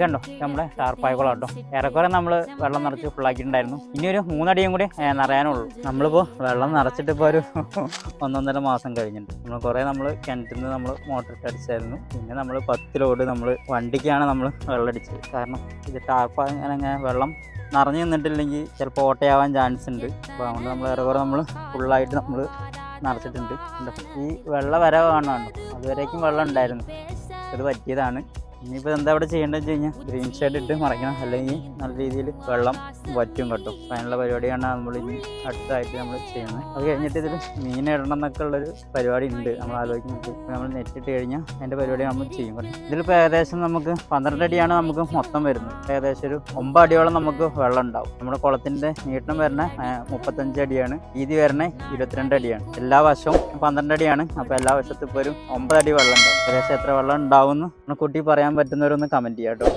കണ്ടോ നമ്മുടെ ടാർപ്പായക്കുളം കേട്ടോ ഏറെക്കുറെ നമ്മൾ വെള്ളം നിറച്ച് ഫുള്ളാക്കിയിട്ടുണ്ടായിരുന്നു ഇനി ഒരു മൂന്നടിയും കൂടി നിറയാനുള്ളൂ. നമ്മളിപ്പോൾ വെള്ളം നിറച്ചിട്ട് ഇപ്പോൾ ഒരു ഒന്നൊന്നര മാസം കഴിഞ്ഞിട്ടുണ്ട്. നമ്മൾ കുറേ നമ്മൾ കിണറ്റിൽ നിന്ന് നമ്മൾ മോട്ടർ ഇട്ട് അടിച്ചായിരുന്നു. പിന്നെ നമ്മൾ പത്ത് ലോഡ് നമ്മൾ വണ്ടിക്കാണ് നമ്മൾ വെള്ളം അടിച്ചത്. കാരണം ഇത് ടാർപ്പായ അങ്ങനെ വെള്ളം നിറഞ്ഞു നിന്നിട്ടില്ലെങ്കിൽ ചിലപ്പോൾ ഓട്ടയാവാൻ ചാൻസ് ഉണ്ട്. അപ്പോൾ അതുകൊണ്ട് നമ്മൾ ഏറെക്കുറെ നമ്മൾ ഫുള്ളായിട്ട് നമ്മൾ നിറച്ചിട്ടുണ്ട്. ഈ വെള്ളം വരവ് കാണാനുണ്ടോ അതുവരേക്കും വെള്ളം ഉണ്ടായിരുന്നു. അത് പറ്റിയതാണ്. ഇനിയിപ്പോൾ എന്താ ഇവിടെ ചെയ്യേണ്ടതെന്ന് വെച്ച് കഴിഞ്ഞാൽ ഗ്രീൻ ഷെയ്ഡ് ഇട്ട് മറയ്ക്കണം അല്ലെങ്കിൽ നല്ല രീതിയിൽ വെള്ളം വറ്റും കേട്ടോ. അതിനുള്ള പരിപാടിയാണ് നമ്മൾ ഇനി അടുത്തായിട്ട് നമ്മൾ ചെയ്യുന്നത്. അത് കഴിഞ്ഞിട്ട് ഇതിൽ മീൻ ഇടണം എന്നൊക്കെ ഉള്ളൊരു പരിപാടി ഉണ്ട്. നമ്മൾ ആലോചിക്കുന്നത് നമ്മൾ നെറ്റിട്ട് കഴിഞ്ഞാൽ അതിന്റെ പരിപാടി നമ്മൾ ചെയ്യും. ഇതിലിപ്പോൾ ഏകദേശം നമുക്ക് പന്ത്രണ്ട് അടിയാണ് നമുക്ക് മൊത്തം വരുന്നത്. ഏകദേശം ഒരു ഒമ്പത് അടിയോളം നമുക്ക് വെള്ളം ഉണ്ടാവും. നമ്മുടെ കുളത്തിന്റെ നീട്ടം വരണ മുപ്പത്തഞ്ച് അടിയാണ്. വീതി വരണ ഇരുപത്തിരണ്ട് അടിയാണ്. എല്ലാ വർഷവും പന്ത്രണ്ട് അടിയാണ്. അപ്പോൾ എല്ലാ വർഷത്തും ഇപ്പോൾ ഒരു ഒമ്പത് അടി വെള്ളം ഉണ്ടാവും. ഏകദേശം എത്ര വെള്ളം ഉണ്ടാവും എന്ന് കുട്ടി പറയാൻ പറ്റുന്നവരൊന്ന് കമന്റ് ചെയ്യാം കേട്ടോ